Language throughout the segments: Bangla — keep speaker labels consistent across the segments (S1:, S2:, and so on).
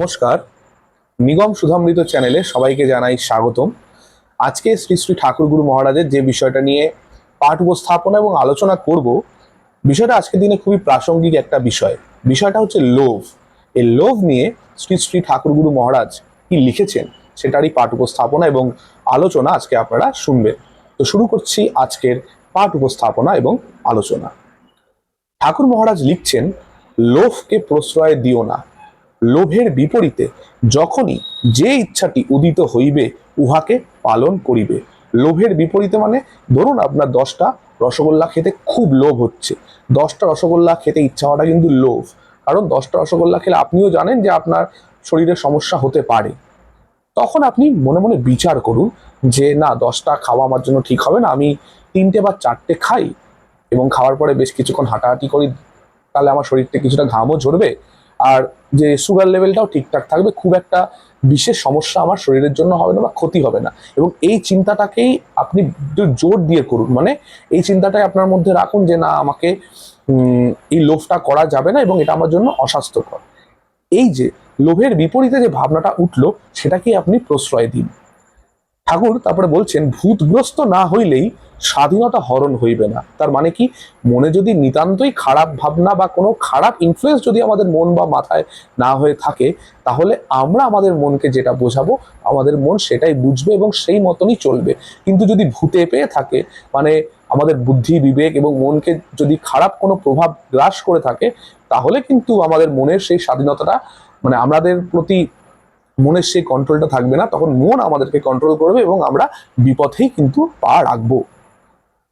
S1: নমস্কার। নিগম সুধামৃত চ্যানেলে সবাইকে জানাই স্বাগতম। আজকে শ্রী শ্রী ঠাকুরগুরু মহারাজের যে বিষয়টা নিয়ে পাঠ উপস্থাপনা এবং আলোচনা করব, বিষয়টা আজকের দিনে খুবই প্রাসঙ্গিক একটা বিষয়। বিষয়টা হচ্ছে লোভ। এই লোভ নিয়ে শ্রী শ্রী ঠাকুরগুরু মহারাজ কি লিখেছেন সেটারই পাঠ উপস্থাপনা এবং আলোচনা আজকে আপনারা শুনবেন। তো শুরু করছি আজকের পাঠ উপস্থাপনা এবং আলোচনা। ঠাকুর মহারাজ লিখছেন, লোভকে প্রশ্রয় দিও না। লোভের বিপরীতে যখনই যে ইচ্ছাটি উদিত হইবে, উহাকে পালন করিবে। লোভের বিপরীতে মানে ধরুন আপনার দশটা রসগোল্লা খেতে খুব লোভ হচ্ছে। দশটা রসগোল্লা খেতে ইচ্ছা হওয়াটা কিন্তু লোভ। কারণ দশটা রসগোল্লা খেলে আপনিও জানেন যে আপনার শরীরে সমস্যা হতে পারে। তখন আপনি মনে মনে বিচার করুন যে, না, দশটা খাওয়া আমার জন্য ঠিক হবে না। আমি তিনটে বা চারটে খাই এবং খাওয়ার পরে বেশ কিছুক্ষণ হাঁটাহাঁটি করি, তাহলে আমার শরীরটা কিছুটা ঘামও ঝরবে। আর যে সুগার লেভেলটাও ঠিকঠাক থাকবে, খুব একটা বিশেষ সমস্যা আমার শরীরের জন্য হবে না বা ক্ষতি হবে না। এবং এই চিন্তাটাকেই আপনি জোর দিয়ে করুন। মানে এই চিন্তাটাই আপনার মধ্যে রাখুন যে, না, আমাকে এই লোভটা করা যাবে না এবং এটা আমার জন্য অস্বাস্থ্যকর। এই যে, লোভের বিপরীতে যে ভাবনাটা উঠল, সেটাকেই আপনি প্রশ্রয় দিন। ঠাকুর তারপরে বলছেন, ভূতগ্রস্ত না হইলেই স্বাধীনতা হরণ হইবে না। তার মানে কি? মনে যদি নিতান্তই খারাপ ভাবনা বা কোনো খারাপ ইনফ্লুয়েন্স যদি আমাদের মন বা মাথায় না হয়ে থাকে, তাহলে আমরা আমাদের মনকে যেটা বোঝাবো, আমাদের মন সেটাই বুঝবে এবং সেই মতনই চলবে। কিন্তু যদি ভূতে পেয়ে থাকে মানে আমাদের বুদ্ধি, বিবেক এবং মনকে যদি খারাপ কোনো প্রভাব গ্রাস করে থাকে, তাহলে কিন্তু আমাদের মনের সেই স্বাধীনতাটা মানে আমাদের প্রতি মনের সেই কন্ট্রোলটা থাকবে না, তখন মন আমাদেরকে কন্ট্রোল করবে এবং আমরা বিপথেই কিন্তু পা রাখব।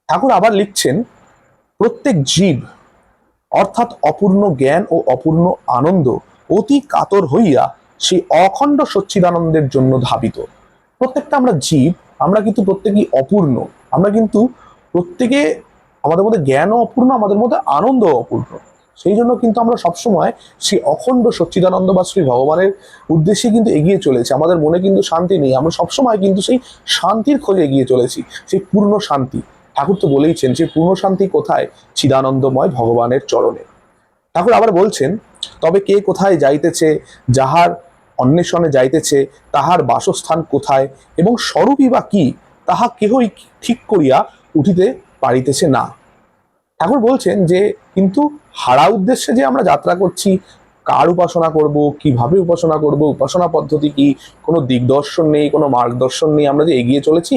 S1: ঠাকুর আবার লিখছেন, প্রত্যেক জীব অর্থাৎ অপূর্ণ জ্ঞান ও অপূর্ণ আনন্দ অতি কাতর হইয়া সেই অখণ্ড সচ্চিদানন্দের জন্য ধাবিত। প্রত্যেকটা আমরা জীব, আমরা কিন্তু প্রত্যেকেই অপূর্ণ, আমরা কিন্তু প্রত্যেকে আমাদের মধ্যে জ্ঞানও অপূর্ণ, আমাদের মধ্যে আনন্দও অপূর্ণ। সেই জন্য কিন্তু আমরা সবসময় সেই অখণ্ড সচ্চিদানন্দ বা শ্রী ভগবানের উদ্দেশ্যে কিন্তু এগিয়ে চলেছি। আমাদের মনে কিন্তু শান্তি নেই। আমরা সবসময় কিন্তু সেই শান্তির খোঁজে এগিয়ে চলেছি, সেই পূর্ণ শান্তি। ঠাকুর তো বলেইছেন যে পূর্ণ শান্তি কোথায়? চিদানন্দময় ভগবানের চরণে। ঠাকুর আবার বলছেন, তবে কে কোথায় যাইতেছে, যাহার অন্বেষণে যাইতেছে, তাহার বাসস্থান কোথায় এবং স্বরূপই বা কি, তাহা কেহই ঠিক করিয়া উঠিতে পারিতেছে না। ঠাকুর বলছেন যে, কিন্তু হারা উদ্দেশ্যে যে আমরা যাত্রা করছি, কার উপাসনা করব, কীভাবে উপাসনা করব, উপাসনা পদ্ধতি কি, কোনো দিগদর্শন নেই, কোনো মার্গদর্শন নেই, আমরা যে এগিয়ে চলেছি,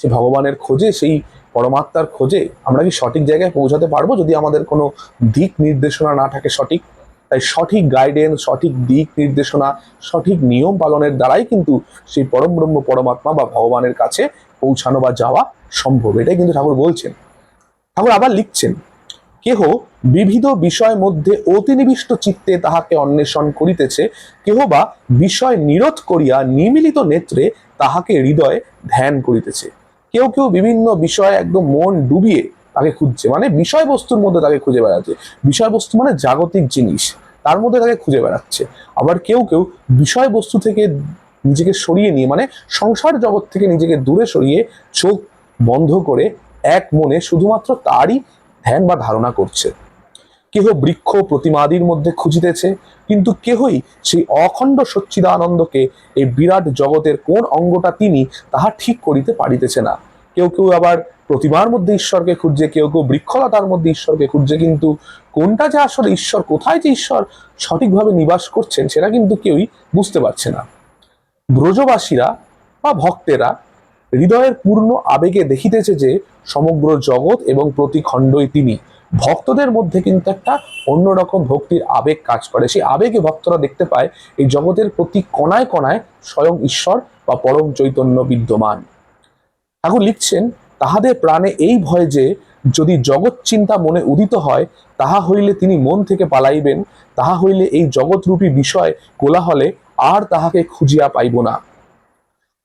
S1: সে ভগবানের খোঁজে, সেই পরমাত্মার খোঁজে, আমরা কি সঠিক জায়গায় পৌঁছাতে পারব যদি আমাদের কোনো দিক নির্দেশনা না থাকে সঠিক? তাই সঠিক গাইডেন্স সঠিক দিক নির্দেশনা, সঠিক নিয়ম পালনের দ্বারাই কিন্তু সেই পরম ব্রহ্ম, পরমাত্মা বা ভগবানের কাছে পৌঁছানো বা যাওয়া সম্ভব। এটাই কিন্তু ঠাকুর বলছেন। ঠাকুর আবার লিখছেন, কেহ বিবিধ বিষয় মধ্যে অতিনিবিষ্ট চিত্তে তাহাকে অন্বেষণ করিতেছে, কেহ বা বিষয় নিরোধ করিয়া নিমিলিত নেত্রে তাহাকে হৃদয়ে ধ্যান করিতেছে। কেউ কেউ বিভিন্ন বিষয়ে একদম মন ডুবিয়ে তাকে খুঁজছে মানে বিষয়বস্তুর মধ্যে তাকে খুঁজে বেড়াচ্ছে। বিষয়বস্তু মানে জাগতিক জিনিস, তার মধ্যে তাকে খুঁজে বেড়াচ্ছে। আবার কেউ কেউ বিষয়বস্তু থেকে নিজেকে সরিয়ে নিয়ে মানে সংসার জগৎ থেকে নিজেকে দূরে সরিয়ে চোখ বন্ধ করে এক মনে শুধুমাত্র তারই ধ্যান বা ধারণা করছে। কেহ বৃক্ষ প্রতিমাদির মধ্যে খুঁজিতেছে, কিন্তু কেহই সেই অখণ্ড সচ্চিদানন্দকে এই বিরাট জগতের কোন অঙ্গটা তিনি তাহা ঠিক করিতে পারিতেছে না। কেউ কেউ আবার প্রতিমার মধ্যে ঈশ্বরকে খুঁজছে, কেউ কেউ বৃক্ষলতার মধ্যে ঈশ্বরকে খুঁজছে, কিন্তু কোনটা যে আসলে ঈশ্বর, কোথায় যে ঈশ্বর সঠিকভাবে নিবাস করছেন সেটা কিন্তু কেউই বুঝতে পারছে না। ব্রজবাসীরা বা ভক্তেরা হৃদয়ের পূর্ণ আবেগে দেখিতেছে যে সমগ্র জগৎ এবং প্রতি খণ্ডই তিনি। ভক্তদের মধ্যে কিন্তু একটা অন্যরকম ভক্তির আবেগ কাজ করে। সেই আবেগে ভক্তরা দেখতে পায়, এই জগতের প্রতি কণায় কণায় স্বয়ং ঈশ্বর বা পরম চৈতন্য বিদ্যমান। ঠাকুর লিখছেন, তাহাদের প্রাণে এই ভয় যে, যদি জগৎ চিন্তা মনে উদিত হয়, তাহা হইলে তিনি মন থেকে পালাইবেন, তাহা হইলে এই জগৎরূপী বিষয় কোলাহলে আর তাহাকে খুঁজিয়া পাইব না।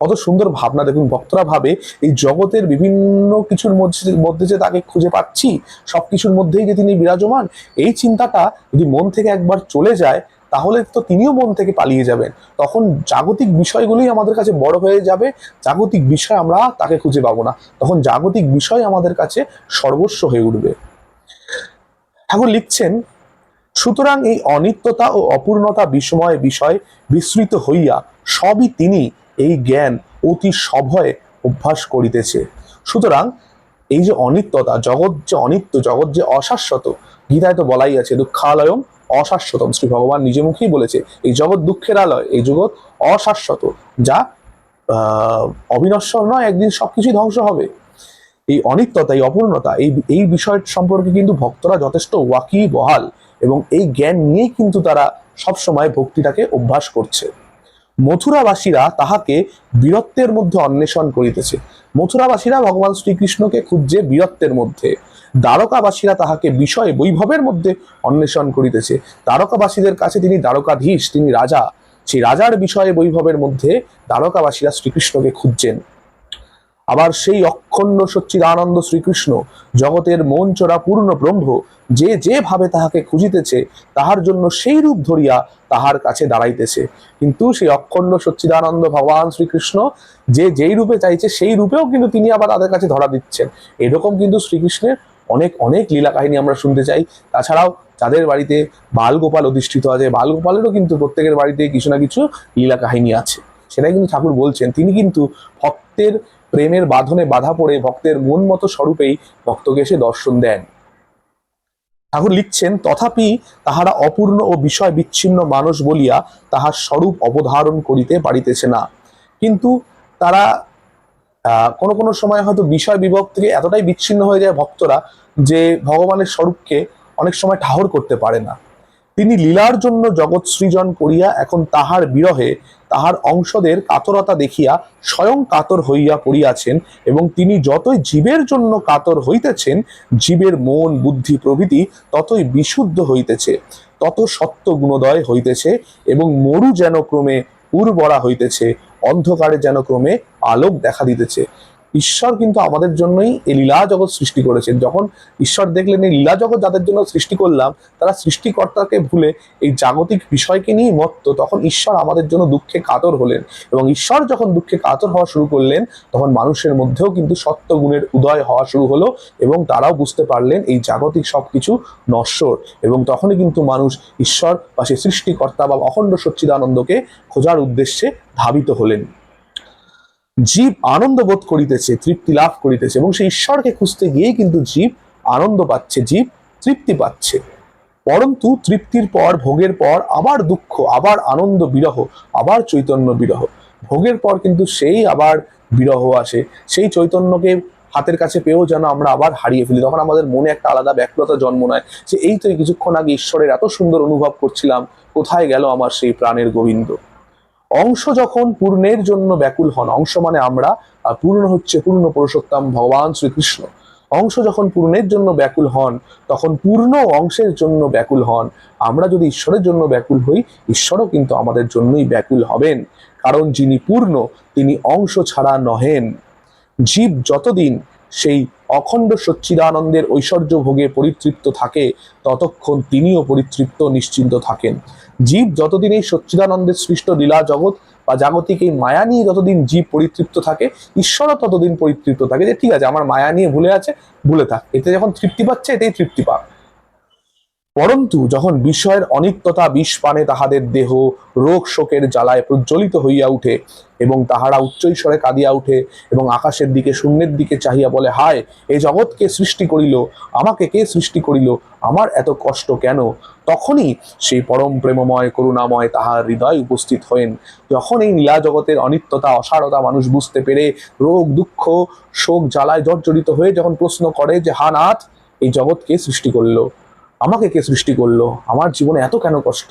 S1: কত সুন্দর ভাবনা। দেখুন, ভক্তরা ভাবে এই জগতের বিভিন্ন কিছুর মধ্যে মধ্যে যে তাকে খুঁজে পাচ্ছি, সব কিছুর মধ্যেই যে তিনি বিরাজমান, এই চিন্তাটা যদি মন থেকে একবার চলে যায়, তাহলে তো তিনিও মন থেকে পালিয়ে যাবেন। তখন জাগতিক বিষয়গুলি আমাদের কাছে বড় হয়ে যাবে, জাগতিক বিষয় আমরা তাকে খুঁজে পাবো না। তখন জাগতিক বিষয় আমাদের কাছে সর্বস্ব হয়ে উঠবে। ঠাকুর লিখছেন, সুতরাং এই অনিত্যতা ও অপূর্ণতা বিস্ময় বিষয় বিস্মৃত হইয়া সবই তিনি এই জ্ঞান অতি সভয়ে অভ্যাস করিতেছে। সুতরাং এই যে অনিত্যতা, জগৎ যে অনিত্য, জগৎ যে অশাশ্বত, গীতায় তো বলাই আছে, দুঃখালয়ম অশাশ্বতম। শ্রী ভগবান নিজে মুখেই বলেছে, এই জগৎ দুঃখের আলয়, এই জগৎ অশাশ্বত, যা অবিনশ্বর নয়, একদিন সবকিছুই ধ্বংস হবে। এই অনিত্যতা, এই অপূর্ণতা, এই এই বিষয় সম্পর্কে কিন্তু ভক্তরা যথেষ্ট ওয়াকি বহাল এবং এই জ্ঞান নিয়েই কিন্তু তারা সবসময় ভক্তিটাকে অভ্যাস করছে। মথুরাবাসীরা তাহাকে বীরত্বের মধ্যে অন্বেষণ করিতেছে। মথুরাবাসীরা ভগবান শ্রীকৃষ্ণকে খুঁজছে বীরত্বের মধ্যে। দ্বারকাবাসীরা তাহাকে বিষয় বৈভবের মধ্যে অন্বেষণ করিতেছে। দ্বারকাবাসীদের কাছে তিনি দ্বারকাধীশ, তিনি রাজা। সেই রাজার বিষয়ে বৈভবের মধ্যে দ্বারকাবাসীরা শ্রীকৃষ্ণকে খুঁজছেন। আবার সেই অখণ্ড সচ্চিদানন্দ শ্রীকৃষ্ণ, জগতের মন চোরা পূর্ণ ব্রহ্ম, যে যেভাবে তাহাকে খুঁজিতেছে, তাহার জন্য সেই রূপ ধরিয়া তাহার কাছে দাঁড়াইতেছে। কিন্তু সেই অখণ্ড সচ্চিদানন্দ ভগবান শ্রীকৃষ্ণ, যে যেই রূপে চাইছে, সেই রূপেও কিন্তু তিনি আবার তাদের কাছে ধরা দিচ্ছেন। এরকম কিন্তু শ্রীকৃষ্ণের অনেক অনেক লীলা কাহিনী আমরা শুনতে চাই। তাছাড়াও যাদের বাড়িতে বালগোপাল অধিষ্ঠিত আছে। বালগোপালেরও কিন্তু প্রত্যেকের বাড়িতে কিছু না কিছু লীলা কাহিনী আছে। সেটাই কিন্তু ঠাকুর বলছেন। তিনি কিন্তু ভক্তের প্রেমের বাঁধনে বাধা পড়ে ভক্তের মন মতো স্বরূপেই ভক্তকে এসে দর্শন দেন। ঠাকুর লিখছেন, তথাপি তাহারা অপূর্ণ ও বিষয় বিচ্ছিন্ন মানুষ বলিয়া তাহার স্বরূপ অবধারণ করিতে পারিতেছে না। কিন্তু তারা কোনো কোনো সময় হয়তো বিষয় বিভব থেকে এতটাই বিচ্ছিন্ন হয়ে যায় ভক্তরা যে ভগবানের স্বরূপকে অনেক সময় ঠাহর করতে পারে না। তিনি লীলার জন্য জগৎ সৃজন করিয়া এখন তাহার বিরহে তাহার অংশদের কাতরতা দেখিয়া স্বয়ং কাতর হইয়া পড়িয়াছেন এবং তিনি যতই জীবের জন্য কাতর হইতেছেন, জীবের মন, বুদ্ধি, প্রভৃতি ততই বিশুদ্ধ হইতেছে, তত সত্য গুণোদয় হইতেছে এবং মরু যেন ক্রমে উর্বরা হইতেছে, অন্ধকারে যেন ক্রমে আলোক দেখা দিতেছে। ঈশ্বর কিন্তু আমাদের জন্যই এই লীলা জগৎ সৃষ্টি করেছেন। যখন ঈশ্বর দেখলেন এই লীলা জগৎ যাদের জন্য সৃষ্টি করলাম, তারা সৃষ্টিকর্তাকে ভুলে এই জাগতিক বিষয়কে নিয়ে মত্ত, তখন ঈশ্বর আমাদের জন্য দুঃখে কাতর হলেন এবং ঈশ্বর যখন দুঃখে কাতর হওয়া শুরু করলেন, তখন মানুষের মধ্যেও কিন্তু সত্য গুণের উদয় হওয়া শুরু হলো এবং তারাও বুঝতে পারলেন এই জাগতিক সবকিছু নশ্বর এবং তখনই কিন্তু মানুষ ঈশ্বর বা সে সৃষ্টিকর্তা বা অখণ্ড সচ্চিদানন্দকে খোঁজার উদ্দেশ্যে ধাবিত হলেন। জীব আনন্দ বোধ করিতেছে, তৃপ্তি লাভ করিতেছে এবং সেই ঈশ্বরকে খুঁজতে গিয়েই কিন্তু জীব আনন্দ পাচ্ছে, জীব তৃপ্তি পাচ্ছে। পরন্তু তৃপ্তির পর, ভোগের পর আবার দুঃখ, আবার আনন্দ বিরহ, আবার চৈতন্য বিরহ। ভোগের পর কিন্তু সেই আবার বিরহ আসে, সেই চৈতন্যকে হাতের কাছে পেয়েও যেন আমরা আবার হারিয়ে ফেলি। তখন আমাদের মনে একটা আলাদা ব্যাকুলতা জন্ম নেয় যে, এই তো কিছুক্ষণ আগে ঈশ্বরের এত সুন্দর অনুভব করছিলাম, কোথায় গেল আমার সেই প্রাণের গোবিন্দ? অংশ যখন পূর্ণের জন্য ব্যাকুল হন, অংশ মানে আমরা পূর্ণ হচ্ছে পূর্ণ পুরুষোত্তম, ভগবান শ্রীকৃষ্ণ। অংশ যখন পূর্ণের জন্য ব্যাকুল হন, তখন পূর্ণ অংশের জন্য ব্যাকুল হন। আমরা যদি ঈশ্বরের জন্য ব্যাকুল হই, ঈশ্বরও কিন্তু আমাদের জন্যই ব্যাকুল হবেন। কারণ যিনি পূর্ণ, তিনি অংশ ছাড়া নহেন। জীব যতদিন সেই অখণ্ড সচ্চিদানন্দের ঐশ্বর্য ভোগে পরিতৃপ্ত থাকে, ততক্ষণ তিনিও পরিতৃপ্ত, নিশ্চিন্ত থাকেন। জীব যতদিন এই সচ্চিদানন্দের সৃষ্ট লীলা জগৎ বা জাগতিক এই মায়া নিয়ে যতদিন জীব পরিতৃপ্ত থাকে, ঈশ্বরও ততদিন পরিতৃপ্ত থাকে যে, ঠিক আছে, আমার মায়া নিয়ে ভুলে আছে, ভুলে থাক। এতে যখন তৃপ্তি পাচ্ছে, এতেই তৃপ্তি পাক। পরন্তু যখন বিষয়ের অনিত্যতা বিষ পানে তাহাদের দেহ রোগ শোকের জ্বালায় প্রজ্বলিত হইয়া উঠে এবং তাহারা উচ্চৈস্বরে কাঁদিয়া উঠে এবং আকাশের দিকে শূন্যের দিকে চাহিয়া বলে, হায়, এ জগৎকে সৃষ্টি করিল? আমাকে কে সৃষ্টি করিল? আমার এত কষ্ট কেন? তখনই সেই পরম প্রেমময়, করুণাময় তাহার হৃদয় উপস্থিত হয়েন যখন এই নীলা জগতের অনিত্যতা, অসারতা মানুষ বুঝতে পেরে রোগ, দুঃখ, শোক জ্বালায় জর্জরিত হয়ে যখন প্রশ্ন করে যে, হা, নাথ, এই জগৎকে সৃষ্টি করল? আমাকে কে সৃষ্টি করল? আমার জীবনে এত কেন কষ্ট?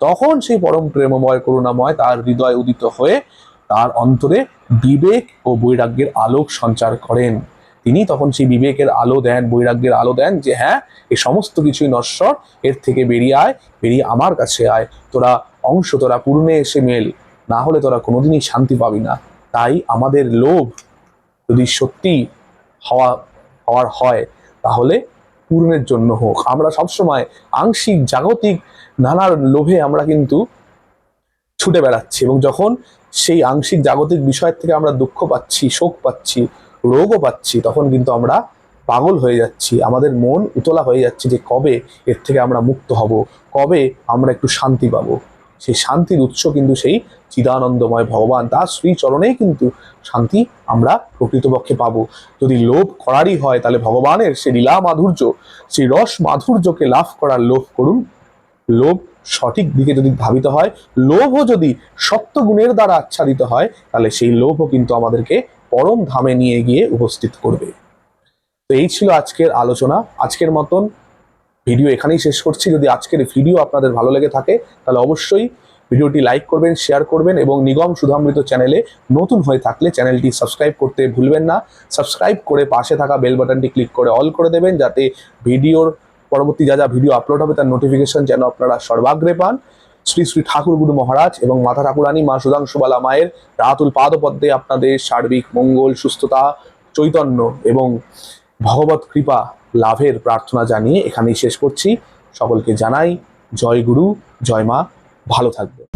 S1: তখন সেই পরম প্রেমময়, করুণাময়, তার হৃদয় উদিত হয়ে তার অন্তরে বিবেক ও বৈরাগ্যের আলোক সঞ্চার করেন। তিনি তখন সেই বিবেকের আলো দেন, বৈরাগ্যের আলো দেন যে হ্যাঁ এই সমস্ত কিছুই নশ্বর, এর থেকে বেরিয়ে আয়, বেরিয়ে আমার কাছে আয়। তোরা অংশ, তোরা পূর্ণে এসে মেল। না হলে তোরা কোনোদিনই শান্তি পাবি না। তাই আমাদের লোভ যদি সত্যি হওয়া, হওয়ার হয়, তাহলে পূর্ণের জন্য হোক। আমরা সবসময় আংশিক, জাগতিক নানার লোভে আমরা কিন্তু ছুটে বেড়াচ্ছি এবং যখন সেই আংশিক, জাগতিক বিষয়ের থেকে আমরা দুঃখ পাচ্ছি, শোক পাচ্ছি, রোগও পাচ্ছি, তখন কিন্তু আমরা পাগল হয়ে যাচ্ছি। আমাদের মন উতলা হয়ে যাচ্ছে যে কবে এর থেকে আমরা মুক্ত হব, কবে আমরা একটু শান্তি পাবো। সেই শান্তির উৎস কিন্তু সেই চিদানন্দময় ভগবান। তার শ্রীচরণেই কিন্তু শান্তি আমরা প্রকৃতপক্ষে পাবো। যদি লোভ করারই হয়, তাহলে ভগবানের সে লীলা মাধুর্য সেই রস মাধুর্যকে লাভ করার লোভ করুন। লোভ সঠিক দিকে যদি ধাবিত হয়, লোভও যদি সত্য গুণের দ্বারা আচ্ছাদিত হয়, তাহলে সেই লোভও কিন্তু আমাদেরকে পরম ধামে নিয়ে গিয়ে উপস্থিত করবে। তো এই ছিল আজকের আলোচনা। আজকের মতন ভিডিও এখানেই শেষ করছি। যদি আজকের ভিডিও আপনাদের ভালো লেগে থাকে, তাহলে অবশ্যই ভিডিওটি লাইক করবেন, শেয়ার করবেন এবং নিগম সুধামৃত চ্যানেলে নতুন হয়ে থাকলে চ্যানেলটি সাবস্ক্রাইব করতে ভুলবেন না। সাবস্ক্রাইব করে পাশে থাকা বেল বাটনটি ক্লিক করে অল করে দেবেন যাতে ভিডিওর পরবর্তী যা যা ভিডিও আপলোড হবে তার নোটিফিকেশন যেন আপনারা সর্বাগ্রে পান। শ্রী শ্রী ঠাকুর গুরু মহারাজ এবং মাতা ঠাকুরানী মা সুধাংশুবালা মায়ের রাতুল পাদপদ্মে আপনাদের সার্বিক মঙ্গল, সুস্থতা, চৈতন্য এবং ভগবত কৃপা লাভের প্রার্থনা জানিয়ে এখানেই শেষ করছি। সকলকে জানাই, জয় গুরু, জয় মা, ভালো থাকবে।